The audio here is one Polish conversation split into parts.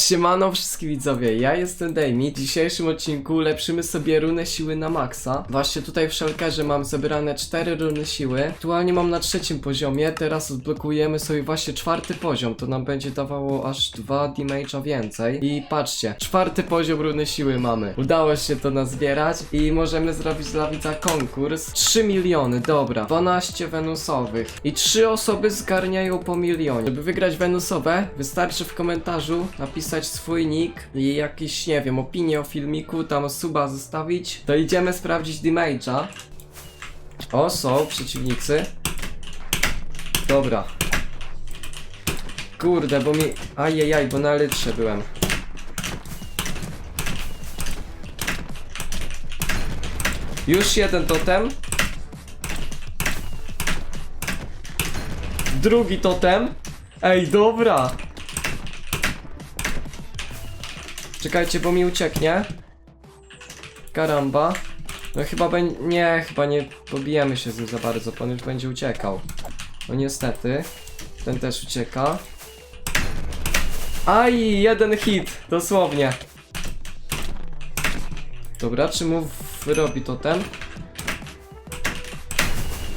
Siemano wszystkim widzowie, ja jestem Dejmi. W dzisiejszym odcinku ulepszymy sobie runę siły na maksa. Właśnie tutaj w Shulkerze mam zebrane 4 runy siły. Aktualnie mam na trzecim poziomie, teraz odblokujemy sobie właśnie czwarty poziom. To nam będzie dawało aż 2 damage'a więcej. I patrzcie, czwarty poziom runy siły mamy. Udało się to nazbierać i możemy zrobić dla widza konkurs. 3 miliony, dobra. 12 wenusowych. I 3 osoby zgarniają po milionie. Żeby wygrać wenusowe, wystarczy w komentarzu napisać swój nick i jakiś, nie wiem, opinię o filmiku, tam suba zostawić. To idziemy sprawdzić damage'a. O, są przeciwnicy. Dobra. Kurde, bo mi... Ajajaj, bo na litrze byłem. Już jeden totem. Drugi totem. Ej, dobra. Czekajcie, bo mi ucieknie. Karamba. No chyba będzie... Nie, chyba nie pobijemy się z nim za bardzo, pan już będzie uciekał. No niestety. Ten też ucieka. Aj, jeden hit, dosłownie. Dobra, czy mu wyrobi totem?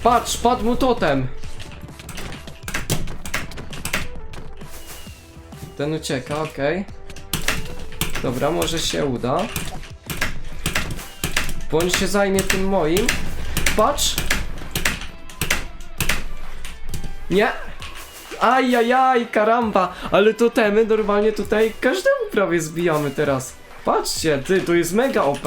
Patrz, padł mu totem! Ten ucieka, okej. Dobra, może się uda. Bądź się zajmie tym moim. Patrz! Nie! Ajajaj, karamba! Ale totemy normalnie tutaj każdemu prawie zbijamy teraz. Patrzcie, ty, to jest mega OP.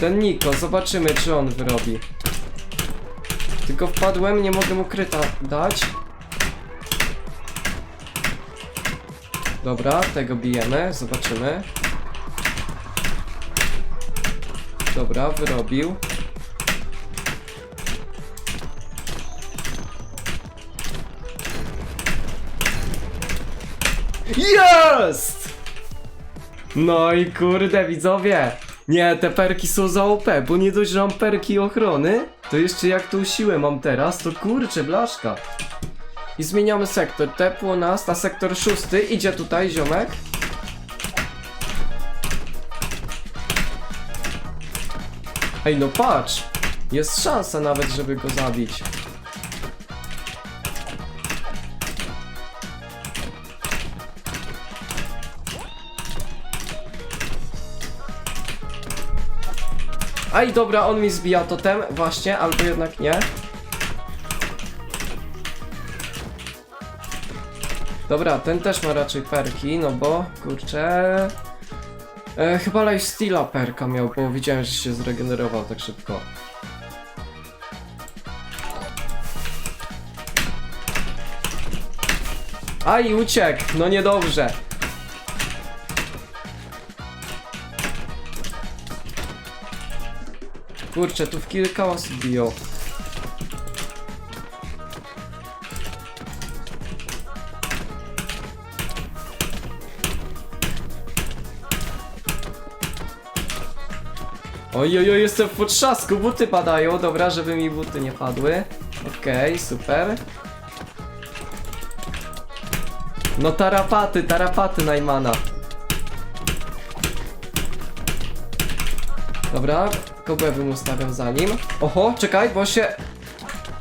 Ten Niko, zobaczymy czy on wyrobi. Tylko wpadłem, nie mogę mu kryta dać. Dobra, tego bijemy, zobaczymy. Dobra, wyrobił. Jest! No i kurde widzowie. Nie, te perki są za OP, bo nie dość, że mam perki ochrony, to jeszcze jak tą siłę mam teraz, to kurczę, blaszka. I zmieniamy sektor. Tepło nas na sektor szósty. Idzie tutaj ziomek. Ej, no patrz! Jest szansa nawet, żeby go zabić. Aj, dobra, on mi zbija totem, właśnie, albo jednak nie. Dobra, ten też ma raczej perki, no bo kurczę. E, chyba lifesteala perka miał, bo widziałem, że się zregenerował tak szybko. Aj, uciekł! No niedobrze. Kurczę, tu w kilka osób biją. Ojojoj, jestem w potrzasku, buty padają, dobra, żeby mi buty nie padły. Okej, super. No tarapaty, tarapaty Najmana. Dobra, kołbę bym ustawiał za nim. Oho, czekaj, bo się...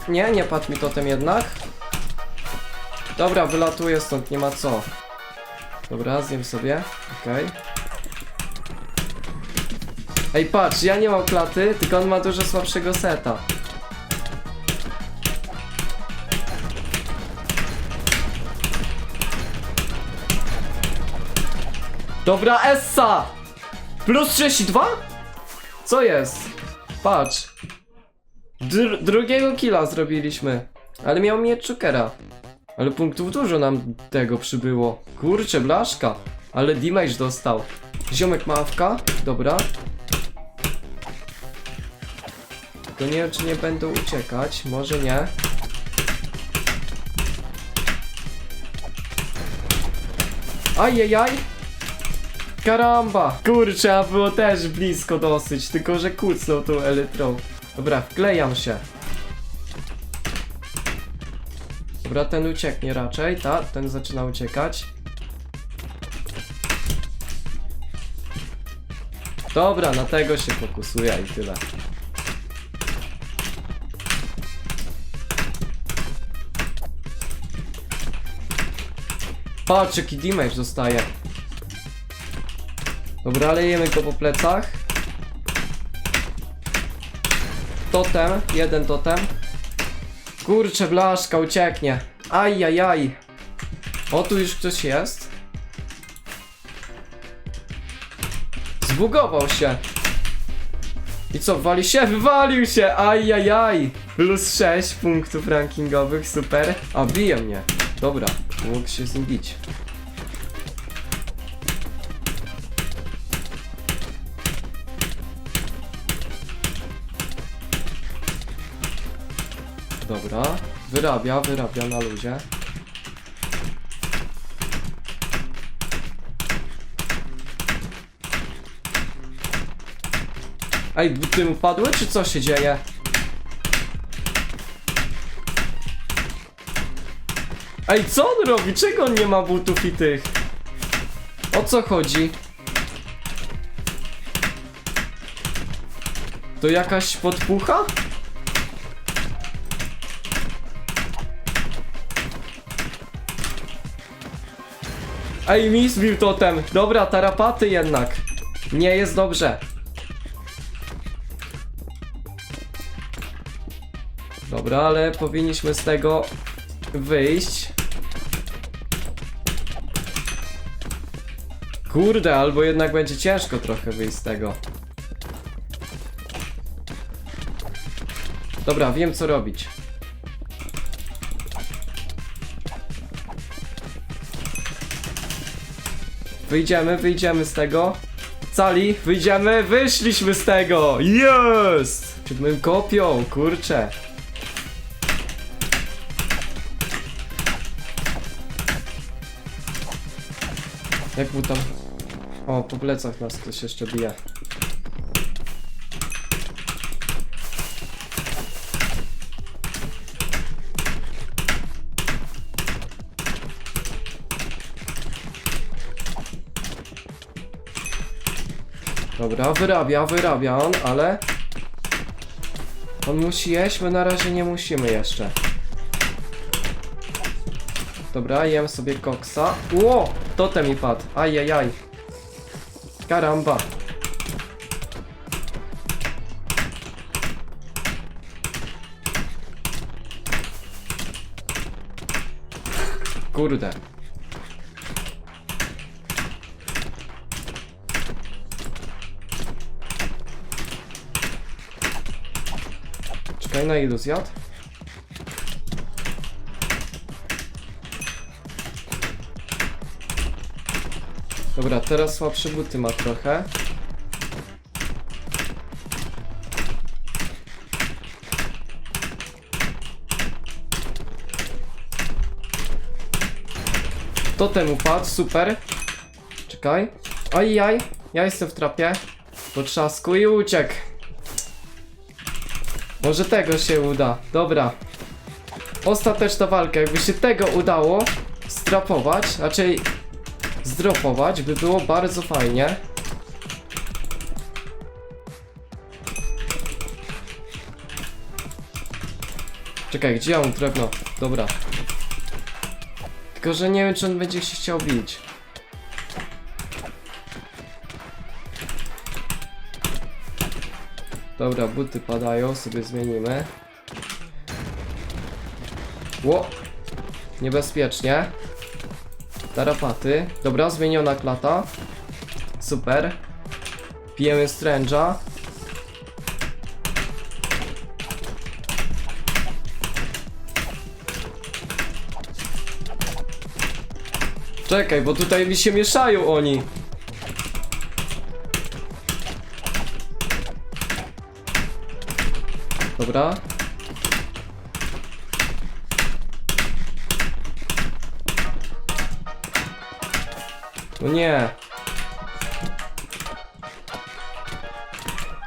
Nie, nie padł mi totem jednak. Dobra, wylatuję stąd, nie ma co. Dobra, zjem sobie, okej. Ej, patrz, ja nie mam klaty, tylko on ma dużo słabszego seta. Dobra, Essa! Plus 32? Co jest? Patrz. Dr drugiego killa zrobiliśmy. Ale miał mieć Chokera. Ale punktów dużo nam tego przybyło. Kurczę, blaszka. Ale damage dostał. Ziomek ma awka. Dobra. To nie wiem, czy nie będą uciekać. Może nie. Ajajaj. Karamba! Kurczę, a było też blisko dosyć, tylko że kucnął tą elytrą. Dobra, wklejam się. Dobra, ten ucieknie raczej, tak? Ten zaczyna uciekać. Dobra, na tego się fokusuje i tyle. Patrz, jaki damage dostaje. Dobra, lejemy go po plecach. Totem, jeden totem. Kurczę, blaszka, ucieknie. Ajajaj. O, tu już ktoś jest. Zbugował się. I co, wali się? Wywalił się! Ajajaj! Plus 6 punktów rankingowych, super. A, bije mnie. Dobra, mógł się z. Dobra, wyrabia, wyrabia na luzie. Ej, buty mu padły, czy co się dzieje? Ej, co on robi? Czego on nie ma butów i tych? O co chodzi? To jakaś podpucha? Ej, mi zbił totem. Dobra, tarapaty jednak. Nie jest dobrze. Dobra, ale powinniśmy z tego wyjść. Kurde, albo jednak będzie ciężko trochę wyjść z tego. Dobra, wiem co robić. Wyjdziemy, wyjdziemy z tego. Cali, wyjdziemy, wyszliśmy z tego! Jest! Siódmym kopią, kurczę. Jak mu tam... O, po plecach nas ktoś jeszcze bije. Dobra, wyrabia, wyrabia on, ale... On musi jeść, my na razie nie musimy jeszcze. Dobra, jem sobie koksa. Ło! Totem mi padł. Ajajaj. Karamba. Kurde. Czekaj na ilu? Dobra, teraz słabsze buty ma trochę. Totem upadł, super. Czekaj. Ajaj, ja jestem w trapie. Po trzasku i uciekł. Może tego się uda. Dobra. Ostateczna walka. Jakby się tego udało strapować, raczej zdropować, by było bardzo fajnie. Czekaj, gdzie ja mam drewno? Dobra. Tylko, że nie wiem, czy on będzie się chciał bić. Dobra, buty padają, sobie zmienimy. Ło! Niebezpiecznie. Tarapaty. Dobra, zmieniona klata. Super. Pijemy stręża. Czekaj, bo tutaj mi się mieszają oni. Dobra. No nie.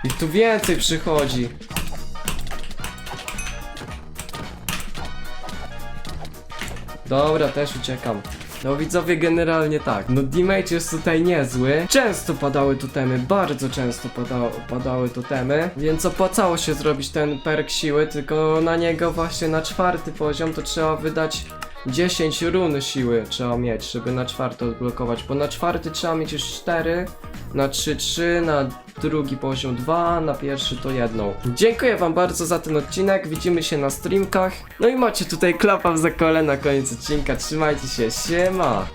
Ich tu więcej przychodzi. Dobra, też uciekam. No widzowie, generalnie tak. No damage jest tutaj niezły. Często padały totemy, bardzo często pada, padały totemy, więc opłacało się zrobić ten perk siły, tylko na niego właśnie na czwarty poziom to trzeba wydać 10 run siły trzeba mieć, żeby na czwarty odblokować, bo na czwarty trzeba mieć już 4, na 3-3, na drugi poziom 2, na pierwszy to jedną. Dziękuję wam bardzo za ten odcinek, widzimy się na streamkach. No i macie tutaj klapa w zakole na koniec odcinka, trzymajcie się, siema!